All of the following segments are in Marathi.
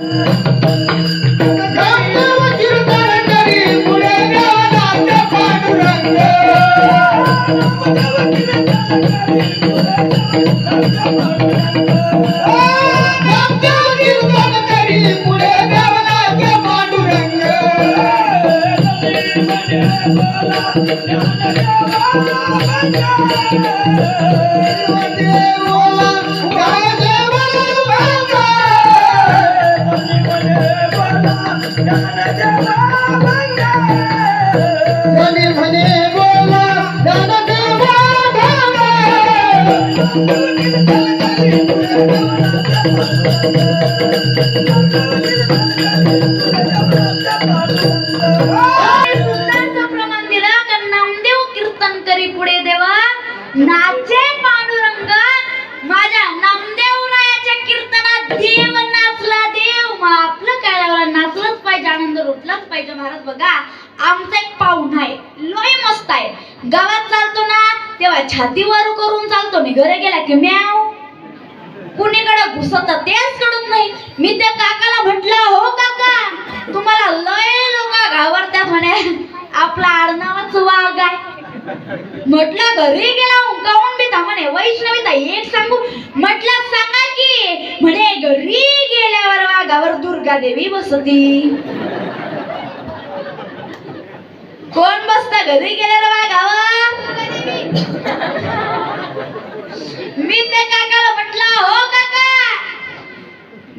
म्हणे प्रमाण दिलं. का नामदेव कीर्तन करी पुढे देवा. नाचे पांडुरंग. माझ्या नामदेव नामदेवरायाच्या कीर्तनात देव नाचला देव. मग आपलं काय नाचलंच पाहिजे आनंद लुटलाच पाहिजे महाराज. बघा आमचा एक पाहुणा आहे. लय मस्त आहे. गावात चालतो ना तेव्हा छातीवर करून चालतो. मी घरे गेला की म्याव कुणीकडे घुसत तेच कळत नाही. मी त्या काकाला म्हटलं हो काका तुम्हाला लय लोक घाबरतात म्हणे. आपला आडनावाच वाघ आहे. म्हटलं घरी गेला काऊन बी म्हणे. वैष्णवी ताई एक सांगू. म्हटलं सांगा की. म्हणे घरी गेल्यावर वाघावर दुर्गा देवी बसती. कोण बसता? घरी गेल्यावर वाघावर? मी ते काकाला म्हटलं हो काका.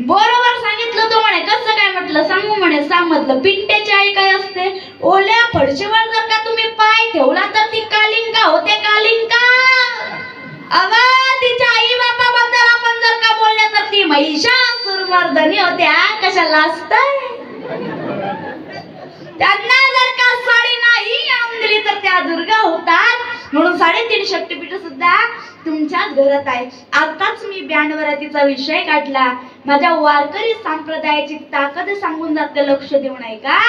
बरोबर सांगितलं तो म्हणे कसं काय म्हटलं? सांगू म्हणे सांगितलं पिंट्याची आई काय असते? ओल्या फडशीवर जर का तुम्ही पाय ठेवला तर ती कालिंका होते कालिंका अवा तिच्या आई बापा बद्दल आपण जर का बोलले तर ती महिषासुरमर्दनी होत्या. कशाला असताय? त्यांना जर का साडी नाही आणून दिली तर त्या दुर्गा होतात. म्हणून साडेतीन शक्तीपीठ सुद्धा तुमच्याच घरात आहे. आताच मी बँडवरातीचा विषय काढला. माझ्या वारकरी संप्रदायाची ताकद सांगून जाते लक्ष देऊन आहे का?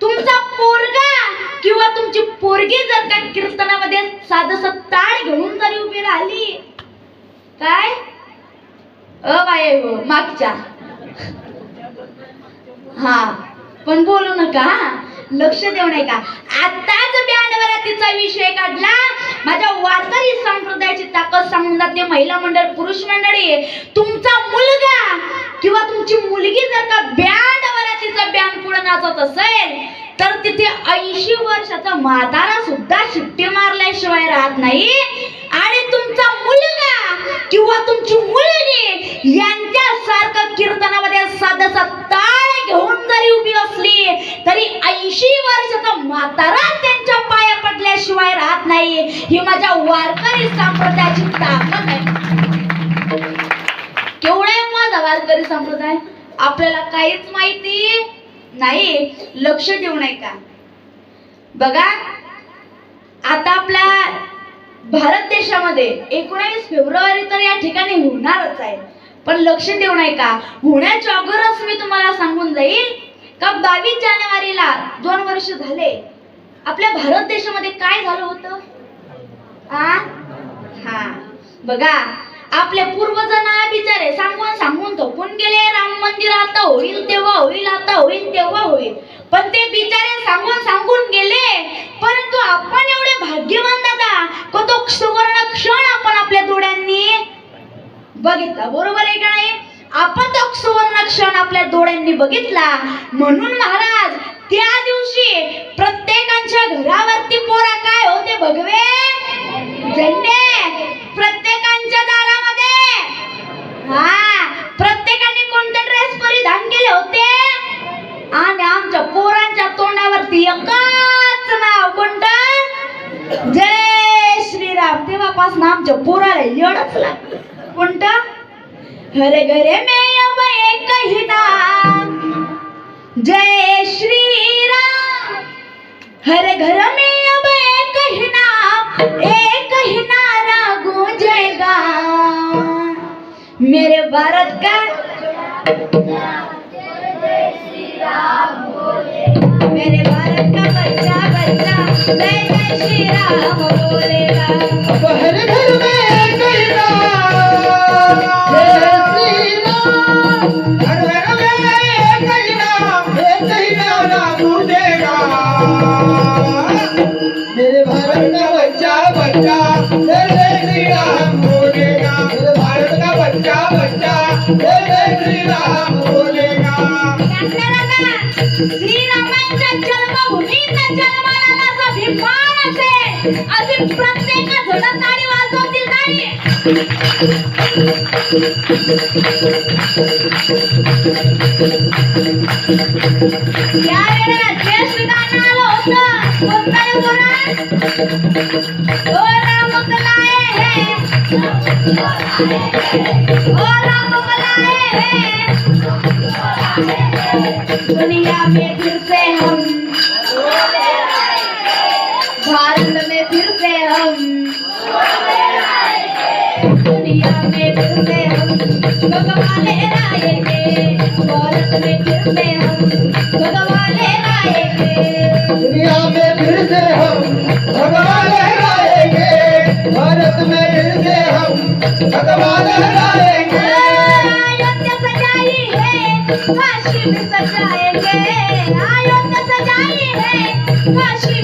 तुमचा पोरगा किंवा तुमची पोरगी जर का कीर्तनामध्ये साधस ताळ घेऊन जरी उभी राहिली काय? अ बाय हो मागच्या. हा पण बोलू नका लक्ष देऊ नये का आताच बँडवरातीचा विषय काढला. माझ्या वारकरी संप्रदायाची ताकद सांगून जाते महिला मंडळ पुरुष मंडळी. तुमचा मुलगा किंवा तुमची मुलगी जर का बँडवरातीचा बँड पुढे नाचत असेल तर तिथे ऐंशी वर्षाचा म्हातारा सुद्धा शिट्टी मारल्याशिवाय राहत नाही. आणि तुमचा मुलगा किंवा तुमची मुलगी यांच्यासारखं कीर्तनामध्ये साधसा ताळ घेऊन जरी उभी असली तरी ऐंशी वर्षाचा म्हातारा त्यांच्या पाया पडल्याशिवाय राहत नाही. ही माझ्या वारकरी संप्रदायाची ताकद आहे. केवढा आहे माझा वारकरी संप्रदाय? आपल्याला काहीच माहिती नाही. लक्ष देऊ नये का बघा आता आपल्या भारत देशामध्ये एकोणावीस फेब्रुवारी तर या ठिकाणी होणारच आहे. पण लक्ष देऊ नये का? होण्याच्या अगोदरच मी तुम्हाला सांगून जाईल का बावीस जानेवारीला दोन वर्ष झाले. आपल्या भारत देशामध्ये काय झालं होतं? आ? हा. बघा आपले पूर्वजना बिचारे सांगून सांगून थकून गेले राम मंदिर आता होईल तेव्हा होईल आता होईल तेव्हा होईल. पण ते बिचारे सांगून सांगून गेले परंतु आपण एवढे भाग्यवान दादा का तो सुवर्ण क्षण आपण आपल्या डोळ्यांनी बघितला. बरोबर आहे का नाही? आपण तो सुवर्ण क्षण आपल्या डोळ्यांनी बघितला. म्हणून महाराज त्या दिवशी प्रत्येकाच्या घरावरती पोरा काय होते भगवे झेंडे. प्रत्येकांच्या प्रत्येकाने कोणते ड्रेस परिधान केले होते? आणि आमच्या पोरांच्या तोंडावरती एकच नाव कोणतं? जय श्रीराम. तेव्हापासून आमच्या पोराला येडच लागलं. कोणतं? हरे घरे मे अब नाम जय श्री राम हर घर में अब एक ही नाम एक ही नारा गूंजेगा. मेरे भारत का मेरे भारत का बच्चा बच्चा जय जय श्री राम बोले। श्रीरामांच्या जन्मभूमीचा जन्माला अभिमान असेल अशी प्रत्येक जण ताळी वाजवतील नाही या ज्येष्ठ गाणं आलं होतं कोणतं आहे ओ राम कलाए है ओ राम कलाए है दुनिया में फिर से हम। भारत में फिर से हम। दुनिया में फिर से हम। भगवान लहराएंगे भारत में फिर से हम। भगवान लहराएंगे दुनिया में फिर से हम। भगवान लहराएंगे भारत में फिर से हम। भगवान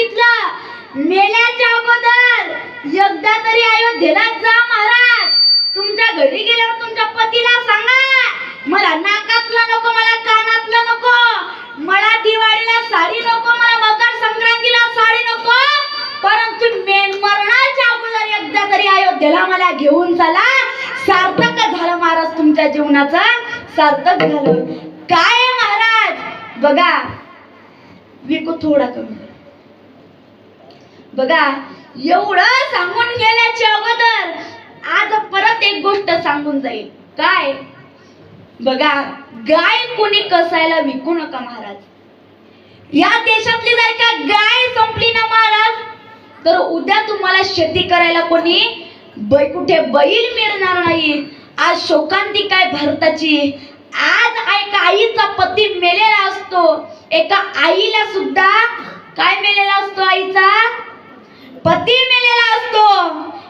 सांगितलं. मेल्याच्या अगोदर एकदा तरी अयोध्येला जा महाराज. तुमच्या घरी गेल्यावर तुमच्या पतीला सांगा. मला नाकातलं नको मला कानातलं नको. मला दिवाळीला साडी नको मला मकर संक्रांतीला साडी नको. परंतु मरणाच्या अगोदर एकदा तरी अयोध्येला मला घेऊन चला. सार्थक झालं महाराज तुमच्या जीवनाचं. सार्थक झालं. काय महाराज? बघा विकू थोडा कमी. बघा एवढं सांगून गेल्याच्या अगोदर आज परत एक गोष्ट सांगून जाईल. काय? बघा गाय कोणी कसायला विकू नका महाराज? या देशातली जर का गाय संपली ना महाराज तर उद्या तुम्हाला शेती करायला कोणी बै कुठे बैल मिळणार नाही. आज शोकांती काय भारताची? आज एका आईचा पती मेलेला असतो. एका आईला सुद्धा काय मेलेला असतो आईचा? पती मेलेला असतो.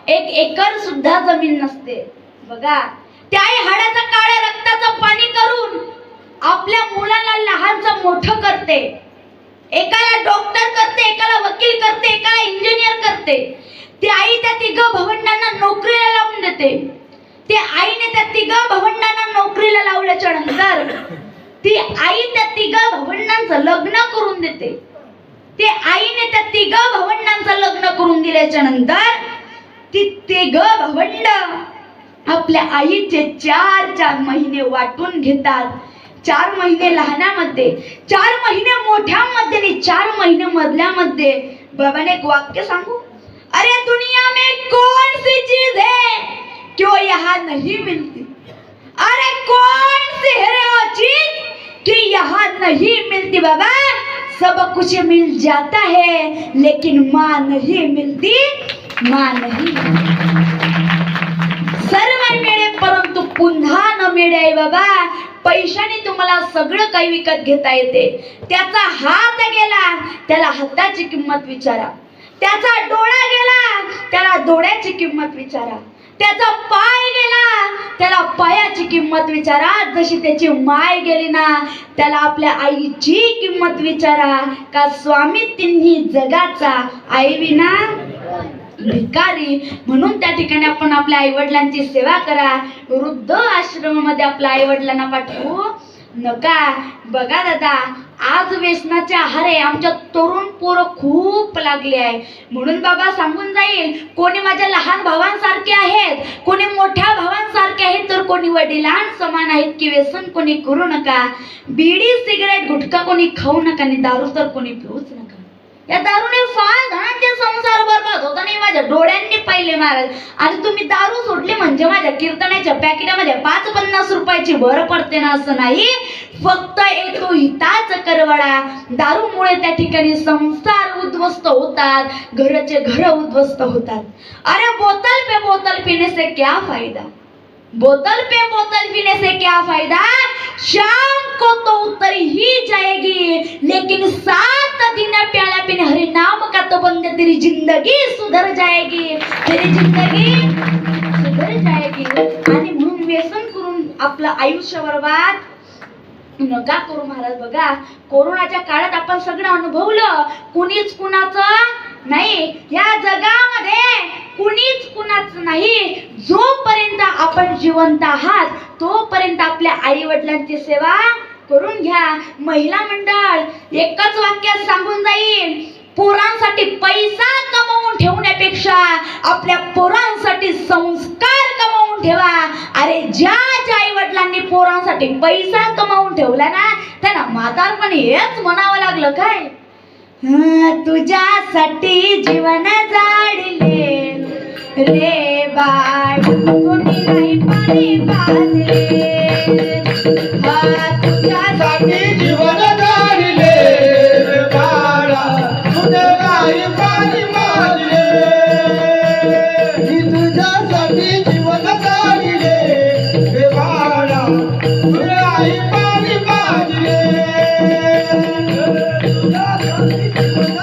एक एकर सुद्धा जमीन नसते. बघा त्याही आई हाडाचं काळ्या रक्ताचं पाणी करून आपल्या मुलाला लहानचं मोठं करते. एकाला डॉक्टर करते एकाला वकील करते एकाला इंजिनियर करते. ती आई त्या तिघ भावंडांना नोकरीला लावून देते. ती आईने त्या तिघ भावंडांना नोकरीला लावल्याच्या नंतर ती आई त्या तिघ भावंडांचं लग्न करून देते. ते आईने त्या तिघ भावंडांचं लग्न करून दिल्याच्या नंतर ती तिघ भावंड आपल्या आईचे चार चार महिने वाटून घेतात. चार महिने लहानामध्ये चार महिने मोठ्यामध्ये आणि चार महिने मधल्यामध्ये. बाबाने एक वाक्य सांगू? अरे दुनिया में कौन सी चीज है? कि यहाँ नहीं मिलती? अरे कौन सी है वो चीज कि यहाँ नहीं मिलती बाबा? सब कुछ मिल जाता है लेकिन माँ नहीं मिलती माँ नहीं सर्व मिळे परंतु पुन्हा न मिळे बाबा पैशाने तुम्हाला सगळं काही विकत घेता येते. त्याचा हात गेला त्याला हाताची किंमत विचारा. त्याचा डोळा गेला त्याला डोळ्याची किंमत विचारा. त्याचा पाय गेला. त्याला पायाची किंमत विचारा. जशी त्याची माय गेली ना त्याला आपल्या आईची किंमत विचारा. का स्वामी तिन्ही जगाचा आई विना भिकारी? म्हणून त्या ठिकाणी आपण आपल्या आई वडिलांची सेवा करा. वृद्ध आश्रमामध्ये आपल्या आई वडिलांना पाठवू नका. बघा दादा आज व्यसनाचे आहारे आमच्या तरुण पोरं खूप लागले आहे. म्हणून बाबा सांगून जाईल कोणी माझ्या लहान भावांसारखे आहेत कोणी मोठ्या भावांसारखे आहेत तर कोणी वडिलां समान आहेत की व्यसन कोणी करू नका. बीडी सिगरेट गुटखा कोणी खाऊ नका आणि दारू तर कोणी पिऊच नका. या दारूने फार जणांचे संसार बरबाद होता नाही माझ्या डोळ्यांनी पाहिले महाराज आणि तुम्ही दारू सोडली म्हणजे माझ्या कीर्तनाच्या पॅकेटामध्ये पाच पन्नास रुपयाची भर पडते ना असं नाही. फक्त येतो हिताच करवडा. दारूमुळे त्या ठिकाणी संसार उद्ध्वस्त होतात. घराचे घर उद्ध्वस्त होतात. अरे बोतल पे बोतल पीने से क्या फायदा? बोतल पे बोतल पीने से क्या फायदा? शाम को तो उतर ही जाएगी लेकिन सात दिन प्याला पीने हरि नाम का तो बंद तेरी जिंदगी सुधर जाएगी। तेरी जिंदगी सुधर जाएगी। आणि म्हणून व्यसन करून आपलं आयुष्य बरबाद नका करू महाराज. बघा कोरोनाच्या काळात आपण सगळं अनुभवलं कुणीच कुणाचं नाही या जगामध्ये कुणीच कुणाच नाही. जोपर्यंत आपण जिवंत आहात तोपर्यंत आपल्या आई वडिलांची सेवा करून घ्या. महिला मंडळ एकच वाक्यात सांगून जाईल पोरांसाठी पैसा कमवून ठेवण्यापेक्षा आपल्या पोरांसाठी संस्कार कमवून ठेवा. अरे ज्या ज्या आई वडिलांनी पोरांसाठी पैसा कमवून ठेवला ना त्यांना म्हातारपणी हेच म्हणावं लागलं काय? तुझ्यासाठी जीवन जाडले रे बाळ कोणी नाही पाणी बांधले. हा तुझ्यासाठी साठी जीवन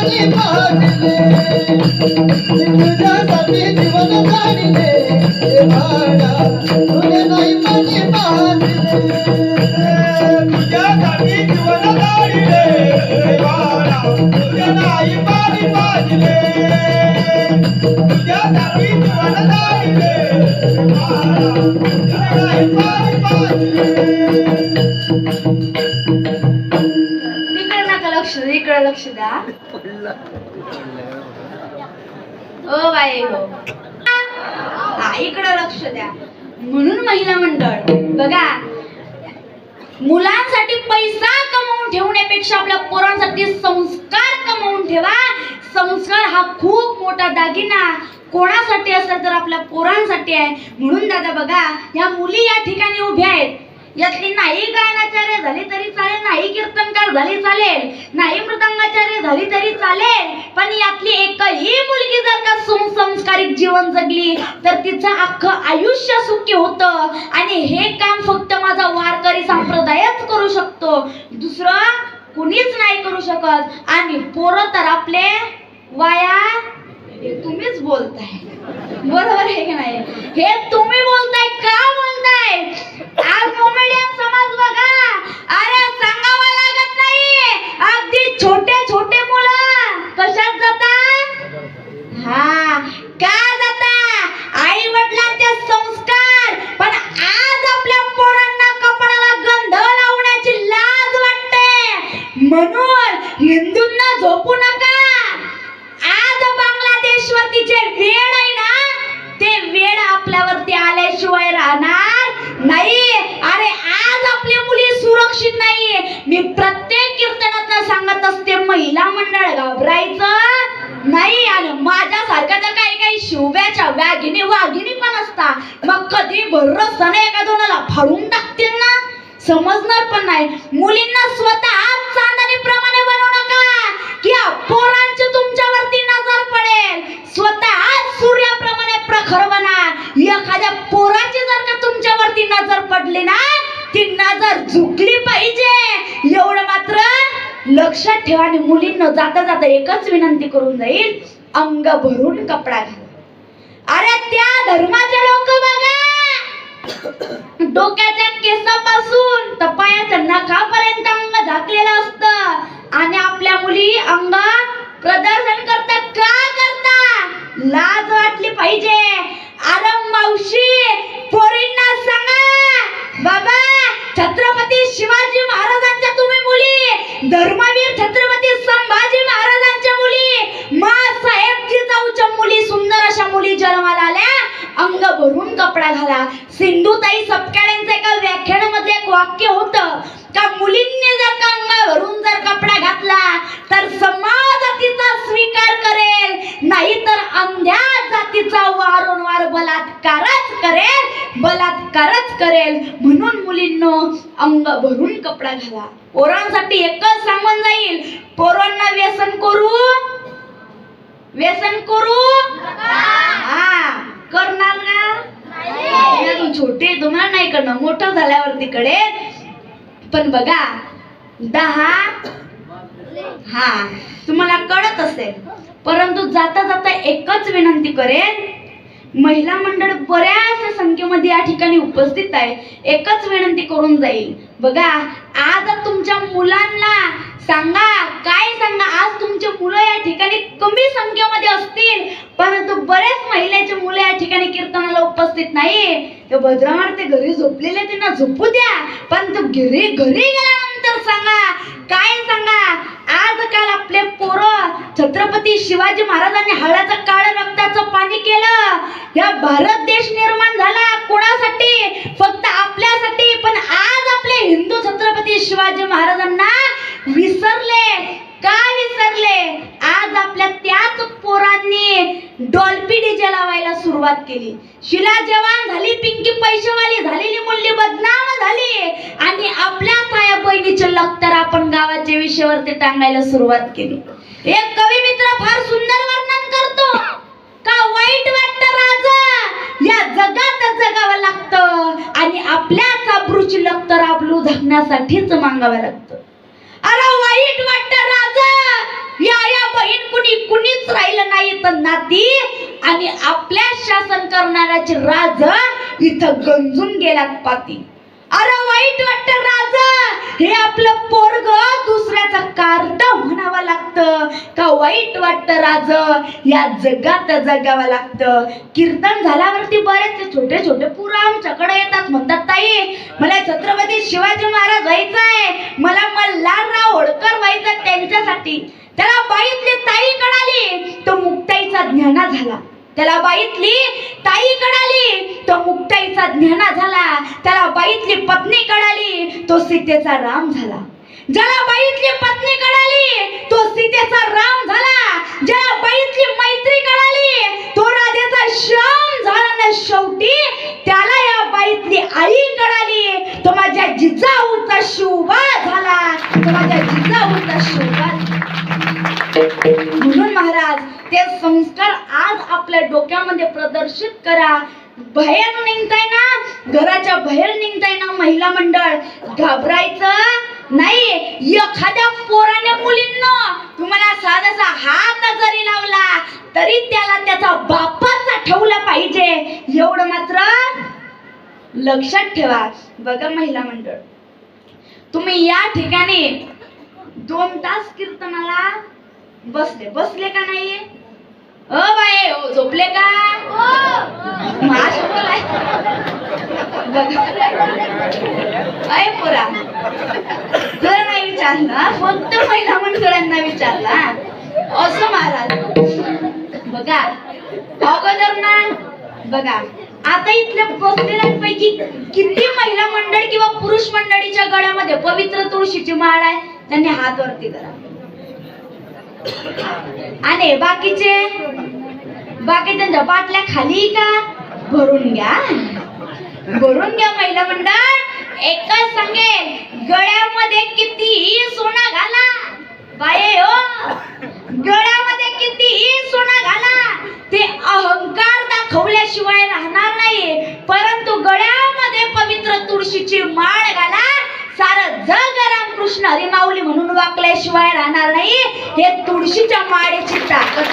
पाणी पाजले तुझ्यासाठी जीवन काढले लक्ष द्या. म्हणून महिला मंडळ बघा मुलांसाठी पैसा कमवून ठेवण्यापेक्षा आपल्या पोरांसाठी संस्कार कमवून ठेवा. संस्कार हा खूप मोठा दागिना कोणासाठी असेल तर आपल्या पोरांसाठी आहे. म्हणून दादा बघा या मुली या ठिकाणी उभ्या आहेत. यातली नाही गायनाचार्य झाली तरी चालेल नाही झाली चालेल. नाही मृदंगाचार्य झाली तरी चालेल. पण यातली एकही मुलगी जर का सुसंस्कारिक जीवन जगली तर तिचं अख्खं आयुष्य सुखी होतं. आणि हे काम फक्त माझा वारकरी संप्रदायच करू शकतो. दुसरं कुणीच नाही करू शकत. आणि पोरं तर आपले वाया तुम्हीच बोलताय. बरोबर आहे की नाही? हे तुम्ही बोलताय का बोलताय? आज मोमेडियन समाज बघा. अरे सांगावा लागा अगदी छोटे छोटे मुलं. कशात जातात हा का जाता? आई वडिलांचे संस्कार. पण आज आपल्या पोरांना कपडाला गंध लावण्याची लाज वाटते. म्हणून हिंदूंना झोपू नका. आज बांगलादेशवरती जे वेळ आहे ना ते वेळ आपल्यावरती आल्याशिवाय राहणार नाही. अरे आज आपली मुली सुरक्षित नाहीये. मी प्रत्येक सांगत असते महिला मंडळ घाबरायचं नाही आणि माझ्यासारख्या तर काही काही शिवब्याच्या व्यागिनी वाघिनी पण असता मग कधी भररस एका दोनाला फाडून टाकतील ना? समजणार पण नाही. मुलींना स्वतः चांदणी प्रमाणे बनवू नका की पोरांची तुमच्यावरती नजर पडेल. स्वतः सूर्याप्रमाणे प्रखर बना. एखाद्या पोराची जर का तुमच्यावरती नजर पडली ना ती नजर झुकली पाहिजे. एवढं मात्र लक्षात ठेवा आणि मुलींना जाता जाता एकच विनंती करून जाईल अंग भरून कपडा घाला. अरे त्या धर्माचे लोक बघा! डोक्याच्या केसापासून तर पायाच्या नखापर्यंत अंग झाकलेलं असतं. आणि आपल्या मुली अंगात प्रदर्शन करतात. का करता लाज वाटली पाहिजे. अरे मावशी पोरींना सांगा. बाबा छत्रपती शिवाजी महाराजांच्या तुम्ही मुली धर्मवीर छत्रपती संभाजी महाराजांच्या मुली मा साहेबजी जाऊच्या मुली सुंदर अशा मुली जन्माला आल्या अंग भरून कपडा घाला. सिंधुताई सपकाळ्यांचं एका व्याख्यानामध्ये एक वाक्य होतं का मुलींनी जर का अंग भरून जर कपडा घातला तर समाज तिचा स्वीकार करेल नाहीतर अंध्या जातीचा वारंवार बलात्कार बलात्कारच करेल. म्हणून मुलींनो अंग भरून कपडा घाला. पोरांसाठी एकच सांगून जाईल पोरांना व्यसन करू? व्यसन करू? हा करणार का? अजून छोटे तुम्हाला नाही करणं मोठं झाल्यावर तिकडे. पण बघा दहा हा तुम्हाला कळत असेल. परंतु जाता जाता एकच विनंती करेन महिला मंडळ बऱ्याच संख्येमध्ये या ठिकाणी उपस्थित आहे. एकच विनंती करून जाईल. बघा आज तुमच्या मुलांना सांगा काय सांगा आज तुमचे मुलं या ठिकाणी कमी संख्येमध्ये असतील परंतु बरेच महिलेचे मुलं या ठिकाणी कीर्तनाला उपस्थित नाही. ते भद्रमार ते घरी झोपलेले त्यांना झोपू द्या पण ते घरी घरी गेल्यानंतर सांगा. काय सांगा? आजकाल आपले पोरं छत्रपती शिवाजी महाराजांनी हळाचं काळ रक्ताचं पाणी केलं. या भारत देश निर्माण झाला कोणासाठी? फक्त आपल्यासाठी. पण आज आपले हिंदू छत्रपती शिवाजी महाराजांना विसरले का विसरले? आज आपल्या त्याच पोरांनी डॉल्फी डीजे लावायला सुरुवात केली. शिला जवान झाली पिंकी पैसेवाली झालेली मुलगी बदनाम झाली. आणि आपल्या ताया बहिणीचे लक्तर आपण गावाच्या विषयावरती टांगायला सुरुवात केली. एक कवी मित्र फार सुंदर वर्णन करतो. का वाईट वाटत राजा? या जगात जगावं लागतं. आणि आपल्याच अब्रूची लक्तर आपलू झाकण्यासाठीच मागावं लागतं. अरे वाईट वाटत राजा. या या बहीण कुणी कुणीच राहिलं नाही तर नाती. आणि आपल्या शासन करणाऱ्याचे राज इथं गंजून गेल्यात पाती. अरे वाईट वाटत राजा. हे आपलं पोरग दुसऱ्याचं कार्ट म्हणावं लागतं. का वाईट वाटत राज? या जगात जगावं लागतं. कीर्तन झाल्यावरती बरेच छोटे छोटे पुरं आमच्याकडे येतात. म्हणतात ताई मला छत्रपती शिवाजी महाराज व्हायचंय. आहे मला मल्हारराव होळकर व्हायचं त्यांच्यासाठी. त्याला बाईतली ताई कळाली. तो मुक्ताईचा ज्ञाना झाला. त्याला बाईतली ताई कळाली तो मुक्ताईचा ज्ञाना झाला. त्याला बाईतली पत्नी कळाली तो सीतेचा राम झाला. ज्याला बाईतली पत्नी कळाली तो सीतेचा राम झाला. ज्याला बाईतली मैत्री कळाली तो राधेचा श्याम झाला. ना शेवटी त्याला या बाईतली आई कळाली. तो माझ्या जिजाऊचा शोभा झाला. तो माझ्या जिजाऊचा शोभा झाला. म्हणून महाराज ते संस्कार आज आपल्या डोक्यामध्ये प्रदर्शित करा. बाहेर निघताय ना घराच्या बाहेर निघताय ना महिला मंडळ. घाबरायचं नाही. एखाद्या पोराने मुलींना तुम्हाला साधासा हात जरी लावला तरी त्याला त्याचा बापच ठेवला पाहिजे. एवढं मात्र लक्षात ठेवा. बघा महिला मंडळ तुम्ही या ठिकाणी दोन तास कीर्तनाला बसले. बसले का नाही अ बाय हो झोपले का? बघा. अय पोरा. जर नाही विचारलं फक्त महिला मंडळांना विचारला असं महाराज. बघा. अगोदर ना बघा. आता इथल्या बसलेल्यांपैकी किती महिला मंडळ किंवा पुरुष मंडळीच्या गळ्यामध्ये पवित्र तुळशीची माळ आहे त्यांनी हात वरती करा आणि बाकीचे? बाकी त्यांच्या बाटल्या खाली का? भरून घ्या. भरून घ्या महिला मंडळ. एकच सांगेल गळ्यामध्ये कितीही सोना घाला? बाये हो गळ्यामध्ये कितीही सोना घाला? ते अहंकार दाखवल्याशिवाय राहणार नाही परंतु गळ्यामध्ये पवित्र तुळशीची माळ घाला. सारं जग रामकृष्ण हरिमाऊली म्हणून वाकल्याशिवाय राहणार नाही. हे तुळशीच्या माळेची ताकद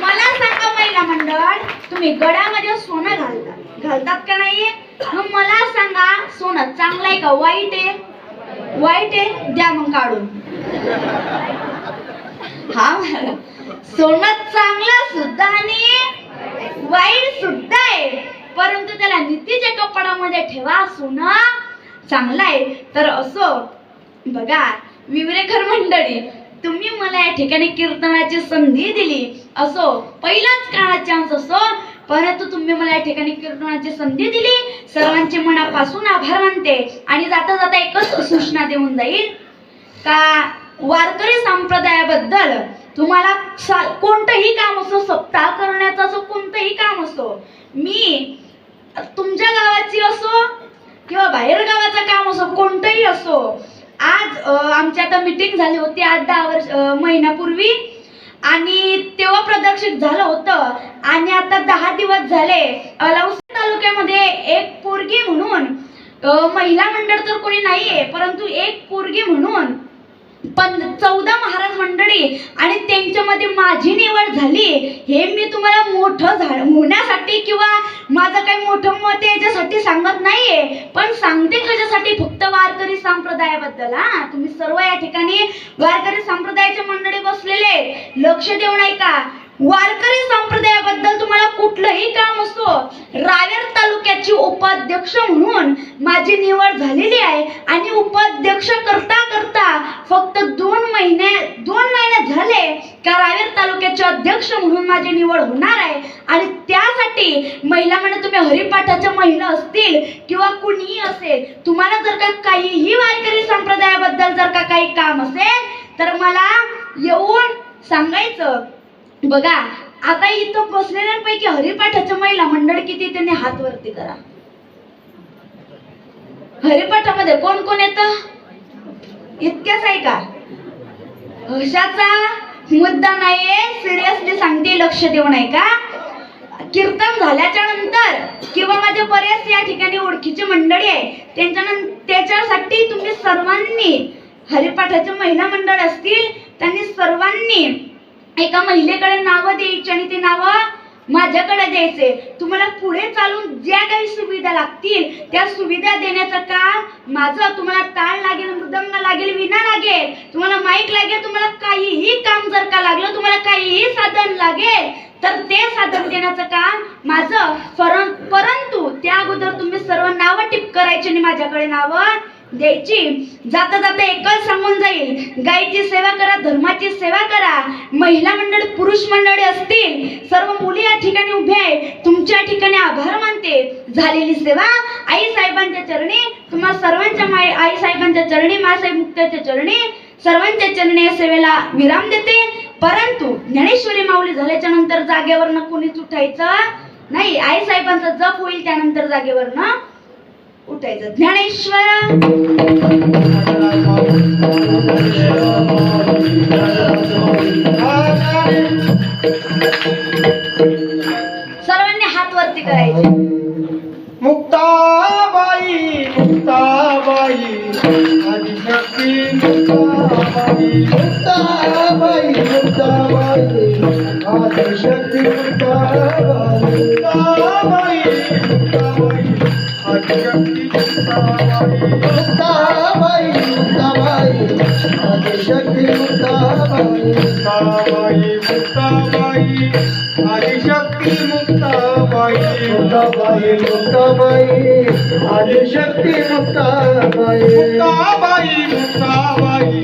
मला सांगा महिला मंडळ तुम्ही गडामध्ये सोनं घालता घालतात का नाही? मग मला सांगा सोनं चांगलं आहे का वाईट आहे? वाईट आहे? द्या मग काढून. हा सोनं चांगलं सुद्धा आणि वाईट सुद्धा आहे. परंतु त्याला नीतीच्या कपडामध्ये ठेवा सोनं चांगलं आहे तर असो. बघा विवरेकर मंडळी तुम्ही मला या ठिकाणी कीर्तनाची संधी दिली. असो पहिलाच काळा चान्स असो. परंतु तुम्ही मला या ठिकाणी कीर्तनाची संधी दिली. सर्वांचे मनापासून आभार मानते. आणि जाता जाता एकच सूचना देऊन जाईल. का वारकरी संप्रदायाबद्दल तुम्हाला कोणतंही काम असो सप्ताह करण्याचं असो कोणतंही काम असो मी तुमच्या गावाची असो किंवा बाहेर गावाचं काम असो कोणतंही असो आज आमची आता मीटिंग झाली होती आज दहा वर्ष महिन्यापूर्वी आणि तेव्हा प्रदर्शित झालं होतं आणि आता दहा दिवस झाले. अलाउस तालुक्यामध्ये एक पोरगी म्हणून महिला मंडळ तर कोणी नाहीये परंतु एक पोरगी म्हणून पण चौदा महाराज मंडळी आणि त्यांच्यामध्ये माझी निवड झाली हे मी तुम्हाला मोठं झाड होण्यासाठी किंवा माझं काही मोठं मत याच्यासाठी सांगत नाहीये पण सांगते कशासाठी फक्त वारकरी संप्रदायाबद्दल हा? तुम्ही सर्व या ठिकाणी वारकरी संप्रदायाचे मंडळी बसलेले लक्ष देऊ नाही का वारकरी संप्रदायाबद्दल तुम्हाला कुठलंही काम असो रावेर तालुक्याची उपाध्यक्ष म्हणून माझी निवड झालेली आहे आणि उपाध्यक्ष करता करता फक्त दोन महिने दोन महिने झाले का रावेर तालुक्याचे अध्यक्ष म्हणून माझी निवड होणार आहे. आणि त्यासाठी महिला म्हणजे तुम्ही हरिपाठाच्या महिला असतील किंवा कुणीही असेल तुम्हाला जर का काहीही वारकरी संप्रदायाबद्दल जर का काही काम असेल तर मला येऊन सांगायचं बघा आता इथं बसलेल्यांपैकी हरिपाठाच्या महिला मंडळ किती त्यांनी हात वरती करा. हरिपाठामध्ये कोण कोण येतं? इतक्याच आहे का? अशाचा मुद्दा नाहीये सिरियसली सांगते लक्ष देऊ नाही का? कीर्तन झाल्याच्यानंतर किंवा माझे बरेच या ठिकाणी ओळखीची मंडळी आहे त्यांच्यानंतर त्याच्यासाठी तुम्ही सर्वांनी हरिपाठाचे महिला मंडळ असतील त्यांनी सर्वांनी एका महिलेकडे नावं द्यायची आणि ती नावं माझ्याकडे द्यायचे. तुम्हाला पुढे चालून ज्या काही सुविधा लागतील त्या सुविधा देण्याचं काम माझं. तुम्हाला ताळ लागेल मृदंग लागेल विना लागेल. तुम्हाला माईक लागेल तुम्हाला काहीही काम जर का लागलं तुम्हाला काहीही साधन लागेल तर ते साधन देण्याचं काम माझं. परंतु त्या अगोदर तुम्ही सर्व नावं टिप करायची आणि माझ्याकडे नावं द्यायची. जाता जाता एकच सांगून जाईल गायीची सेवा करा धर्माची सेवा करा. महिला मंडळ पुरुष मंडळी असतील सर्व मुली या ठिकाणी उभ्या आहे तुमच्या ठिकाणी आभार मानते. झालेली सेवा आई साहेबांच्या चरणी तुम्हा सर्वांच्या माय आई साहेबांच्या चरणी मासाहेब मुक्ताच्या चरणी सर्वांच्या चरणी या सेवेला विराम देते. परंतु ज्ञानेश्वरी माऊली झाल्याच्यानंतर जागेवर कोणीच उठायचं नाही. आई साहेबांचा जप होईल त्यानंतर जागेवर उठायचं. ज्ञानेश्वर! सर्वांनी हात वरती करायचे. मुक्ताबाई मुक्ताबाई आदिशक्ती मुक्ताबाई मुक्ताबाई मुक्ताबाई आदिशक्ती मुक्ताबाई मुक्ताबाई. मुक्ताबाई आदिशक्ती मुक्ताबाई मुक्ताबाई मुक्ताबाई आदिशक्ती मुक्ताबाई मुक्ताबाई मुक्ताबाई आदिशक्ती मुक्ताबाई मुक्ताबाई मुक्ताबाई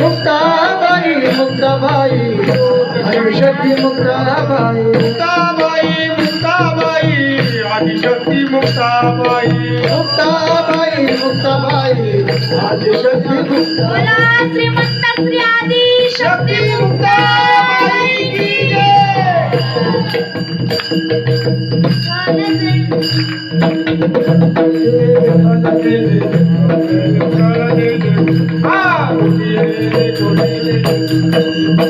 मुक्ताबाई मुक्ताबाई आदिशक्ती मुक्ताबाई. मुक्ताबाई मुक्ताबाई आदिशक्ती मुक्ताबाई. मुक्ताबाई मुक्ताबाई. आदिशक्ती बोला श्रीमंत श्री आदी शक्ती मुक्ताबाई की जय.